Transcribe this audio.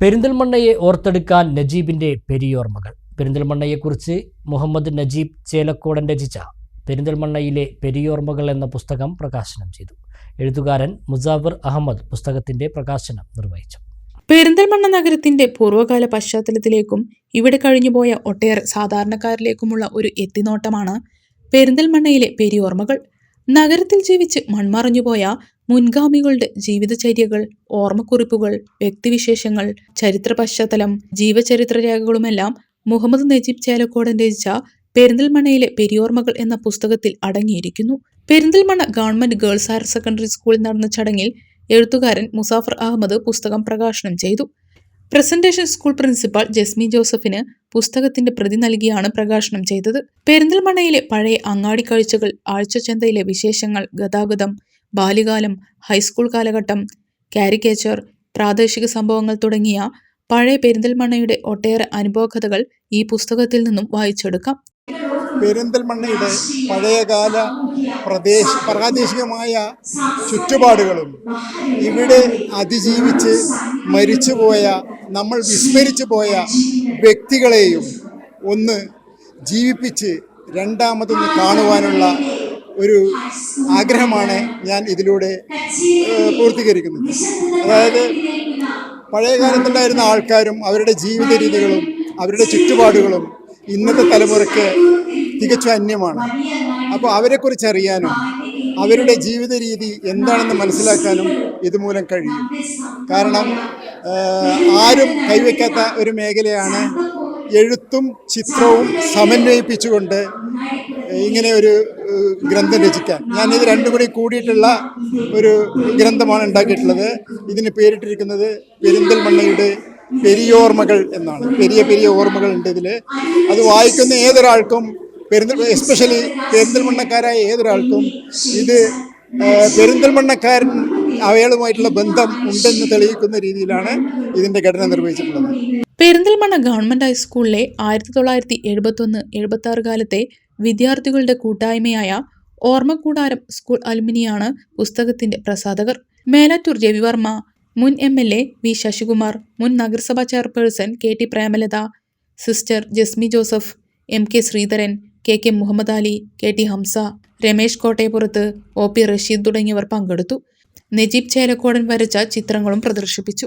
പെരിന്തൽമണ്ണയെ ഓർത്തെടുക്കാൻ നജീബിന്റെ പെരിയോർമ്മകൾ പെരിന്തൽമണ്ണയെക്കുറിച്ച് മുഹമ്മദ് നജീബ് ചേലക്കോടൻ രചിച്ച പെരിന്തൽമണ്ണയിലെ പെരിയോർമ്മകൾ എന്ന പുസ്തകം പ്രകാശനം ചെയ്തു. എഴുത്തുകാരൻ മുസാഫർ അഹമ്മദ് പുസ്തകത്തിന്റെ പ്രകാശനം നിർവഹിച്ചു. പെരിന്തൽമണ്ണ നഗരത്തിന്റെ പൂർവകാല പശ്ചാത്തലത്തിലേക്കും ഇവിടെ കഴിഞ്ഞുപോയ ഒട്ടേറെ സാധാരണക്കാരിലേക്കുമുള്ള ഒരു എത്തിനോട്ടമാണ് പെരിന്തൽമണ്ണയിലെ പെരിയോർമ്മകൾ നഗരത്തിൽ ജീവിച്ച് മൺമറഞ്ഞുപോയ മുൻഗാമികളുടെ ജീവിതചര്യകൾ ഓർമ്മക്കുറിപ്പുകൾ വ്യക്തിവിശേഷങ്ങൾ ചരിത്ര പശ്ചാത്തലം ജീവചരിത്ര രേഖകളുമെല്ലാം മുഹമ്മദ് നജീബ് ചേലക്കോടൻ രചിച്ച പെരിന്തൽമണയിലെ പെരിയോർമ്മകൾ എന്ന പുസ്തകത്തിൽ അടങ്ങിയിരിക്കുന്നു. Perinthalmanna government girls higher secondary സ്കൂളിൽ നടന്ന ചടങ്ങിൽ എഴുത്തുകാരൻ മുസാഫർ അഹമ്മദ് പുസ്തകം പ്രകാശനം ചെയ്തു. പ്രസന്റേഷൻ സ്കൂൾ പ്രിൻസിപ്പാൾ ജസ്മി ജോസഫിന് പുസ്തകത്തിന്റെ പ്രതി നൽകിയാണ് പ്രകാശനം ചെയ്തത്. പെരിന്തൽമണയിലെ പഴയ അങ്ങാടി കാഴ്ചകൾ ആഴ്ചചന്തയിലെ വിശേഷങ്ങൾ ഗതാഗതം ബാല്യകാലം ഹൈസ്കൂൾ കാലഘട്ടം കാരിക്കേച്ചർ പ്രാദേശിക സംഭവങ്ങൾ തുടങ്ങിയ പഴയ പെരിന്തൽമണ്ണയുടെ ഒട്ടേറെ അനുഭവകഥകൾ ഈ പുസ്തകത്തിൽ നിന്നും വായിച്ചെടുക്കാം. പെരിന്തൽമണ്ണയുടെ പഴയകാല പ്രദേശ പ്രാദേശികമായ ചുറ്റുപാടുകളും ഇവിടെ അതിജീവിച്ച് മരിച്ചുപോയ നമ്മൾ വിസ്മരിച്ചു പോയ വ്യക്തികളെയും ഒന്ന് ജീവിപ്പിച്ച് രണ്ടാമതൊന്ന് കാണുവാനുള്ള ഒരു ആഗ്രഹമാണ് ഞാൻ ഇതിലൂടെ പൂർത്തീകരിക്കുന്നത്. അതായത് പഴയ കാലത്തുണ്ടായിരുന്ന ആൾക്കാരും അവരുടെ ജീവിത രീതികളും അവരുടെ ചുറ്റുപാടുകളും ഇന്നത്തെ തലമുറയ്ക്ക് തികച്ചും അന്യമാണ്. അപ്പോൾ അവരെക്കുറിച്ച് അറിയാനും അവരുടെ ജീവിത രീതി എന്താണെന്ന് മനസ്സിലാക്കാനും ഇതുമൂലം കഴിയും. കാരണം ആരും കൈവയ്ക്കാത്ത ഒരു മേഖലയാണ് എഴുത്തും ചിത്രവും സമന്വയിപ്പിച്ചുകൊണ്ട് ഇങ്ങനെ ഒരു ഗ്രന്ഥം രചിക്കാൻ. ഞാൻ ഇത് രണ്ടും കൂടി കൂടിയിട്ടുള്ള ഒരു ഗ്രന്ഥമാണ് ഉണ്ടാക്കിയിട്ടുള്ളത്. ഇതിന് പേരിട്ടിരിക്കുന്നത് പെരിന്തൽമണ്ണയുടെ പെരിയോർമ്മകൾ എന്നാണ്. പെരിയ പെരിയ ഓർമ്മകൾ ഉണ്ട് ഇതിൽ അത് വായിക്കുന്ന ഏതൊരാൾക്കും പെരിന്തൽ എസ്പെഷ്യലി പെരിന്തൽമണ്ണക്കാരായ ഏതൊരാൾക്കും ഇത് പെരിന്തൽമണ്ണക്കാരൻ അവയാളുമായിട്ടുള്ള ബന്ധം ഉണ്ടെന്ന് തെളിയിക്കുന്ന രീതിയിലാണ് ഇതിന്റെ ഘടന നിർവഹിച്ചിട്ടുള്ളത്. പെരിന്തൽമണ്ണ ഗവൺമെന്റ് ഹൈസ്കൂളിലെ ആയിരത്തി തൊള്ളായിരത്തി എഴുപത്തൊന്ന് എഴുപത്തി ആറ് കാലത്തെ വിദ്യാർത്ഥികളുടെ കൂട്ടായ്മയായ ഓർമ്മക്കൂടാരം സ്കൂൾ അലുമിനിയാണ് പുസ്തകത്തിന്റെ പ്രസാധകർ. മേലാറ്റൂർ രവിവർമ്മ മുൻ M L A V Sasikumar മുൻ നഗരസഭാ chairperson K T Premalatha sister Jesme Joseph M K Sreedharan K K Muhammad Ali K T Hamsa Ramesh Kottayappurath O P Rasheed തുടങ്ങിയവർ പങ്കെടുത്തു. നജീബ് ചേലക്കോടൻ വരച്ച ചിത്രങ്ങളും പ്രദർശിപ്പിച്ചു.